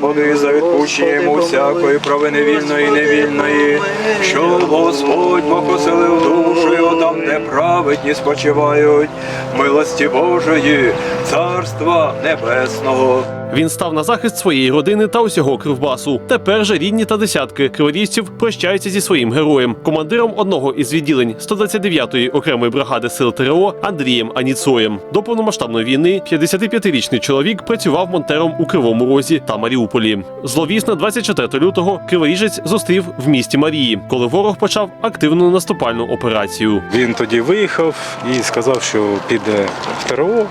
Господи, за відпущення йому всякої провини вільної і невільної, що Господь душу його там, де праведні спочивають, милості Божої, царства небесного. Він став на захист своєї родини та усього кривбасу. Тепер же рідні та десятки криворіжців прощаються зі своїм героєм, командиром одного із відділень 129-ї окремої бригади сил ТРО Андрієм Аніцоєм. До повномасштабної війни 55-річний чоловік працював монтером у Кривому Розі та Маріуполі. Зловісно 24 лютого криворіжець зустрів в місті Марії, коли ворог почав активну наступальну операцію. Він тоді виїхав і сказав, що піде в ТРО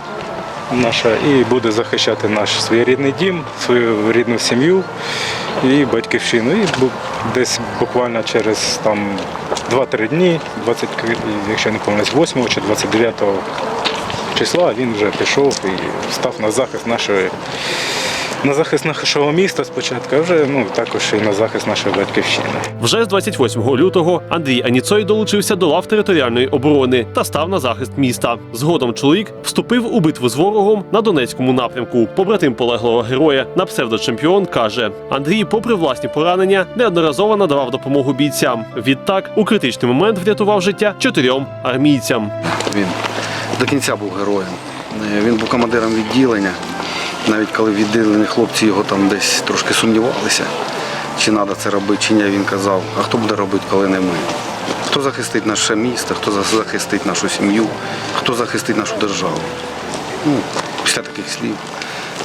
наша і буде захищати наш свій рідний дім, свою рідну сім'ю і батьківщину. І десь буквально через там 2-3 дні, 20, якщо не помиляюсь, 8 чи 29 числа він вже пішов і став на захист нашої. На захист нашого міста спочатку, а вже ну також і на захист нашої батьківщини. Вже з 28 лютого Андрій Аніцой долучився до лав територіальної оборони та став на захист міста. Згодом чоловік вступив у битву з ворогом на Донецькому напрямку. Побратим полеглого героя на псевдочемпіон каже: Андрій, попри власні поранення, неодноразово надавав допомогу бійцям. Відтак, у критичний момент врятував життя чотирьом армійцям. Він до кінця був героєм. Е, Він був командиром відділення. Навіть коли відділені хлопці його там десь трошки сумнівалися, чи треба це робити, чи ні, він казав, а хто буде робити, коли не ми? Хто захистить наше місто, хто захистить нашу сім'ю, хто захистить нашу державу? Ну, після таких слів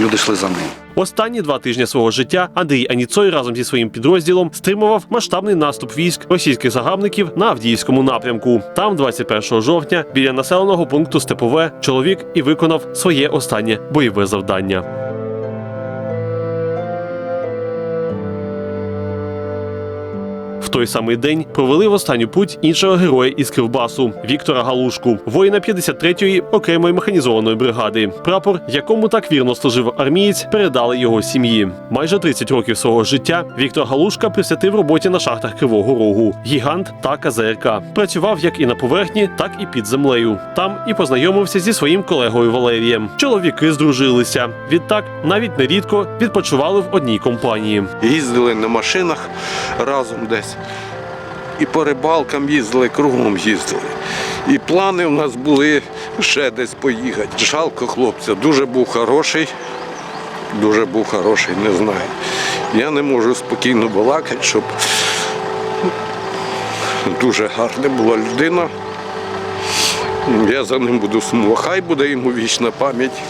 люди йшли за ним. Останні два тижні свого життя Андрій Аніцой разом зі своїм підрозділом стримував масштабний наступ військ російських загарбників на Авдіївському напрямку. Там, 21 жовтня, біля населеного пункту Степове, чоловік і виконав своє останнє бойове завдання. Той самий день провели в останню путь іншого героя із Кривбасу Віктора Галушку, воїна 53-ї окремої механізованої бригади. Прапор, якому так вірно служив армієць, передали його сім'ї. Майже 30 років свого життя Віктор Галушка присвятив роботі на шахтах Кривого Рогу, гігант та КЗРК. Працював як і на поверхні, так і під землею. Там і познайомився зі своїм колегою Валерієм. Чоловіки здружилися. Відтак навіть нерідко відпочивали в одній компанії. їздили на машинах разом десь. І по рибалкам їздили, кругом їздили. І плани у нас були ще десь поїхати. Жалко хлопця, дуже був хороший, дуже був хороший, не знаю. Я не можу спокійно балакати, щоб дуже гарна була людина. Я за ним буду сумувати. Хай буде йому вічна пам'ять.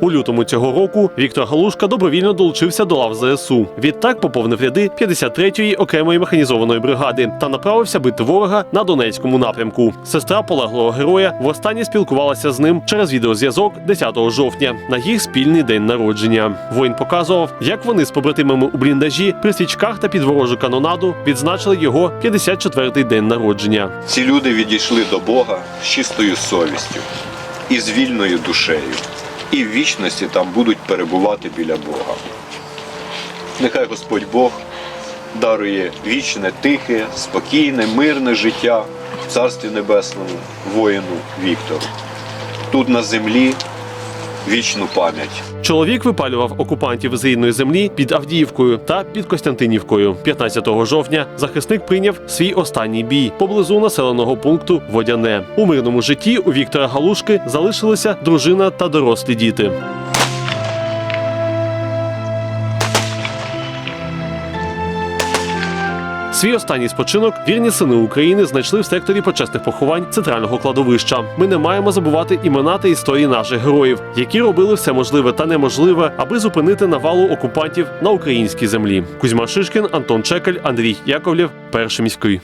У лютому цього року Віктор Галушка добровільно долучився до лав ЗСУ. Відтак поповнив ряди 53-ї окремої механізованої бригади та направився бити ворога на Донецькому напрямку. Сестра полеглого героя востаннє спілкувалася з ним через відеозв'язок 10 жовтня на їх спільний день народження. Воїн показував, як вони з побратимами у бліндажі при свічках та під ворожу канонаду відзначили його 54-й день народження. Ці люди відійшли до Бога з чистою совістю і з вільною душею, і в вічності там будуть перебувати біля Бога. Нехай Господь Бог дарує вічне, тихе, спокійне, мирне життя в Царстві Небесному воїну Віктору. Тут на землі вічну пам'ять. Чоловік випалював окупантів з рідної землі під Авдіївкою та під Костянтинівкою. 15 жовтня захисник прийняв свій останній бій поблизу населеного пункту Водяне. У мирному житті у Віктора Галушки залишилися дружина та дорослі діти. Свій останній спочинок вірні сини України знайшли в секторі почесних поховань центрального кладовища. Ми не маємо забувати імена та історії наших героїв, які робили все можливе та неможливе, аби зупинити навалу окупантів на українській землі. Кузьма Шишкін, Антон Чекаль, Андрій Яковлєв, перший міський.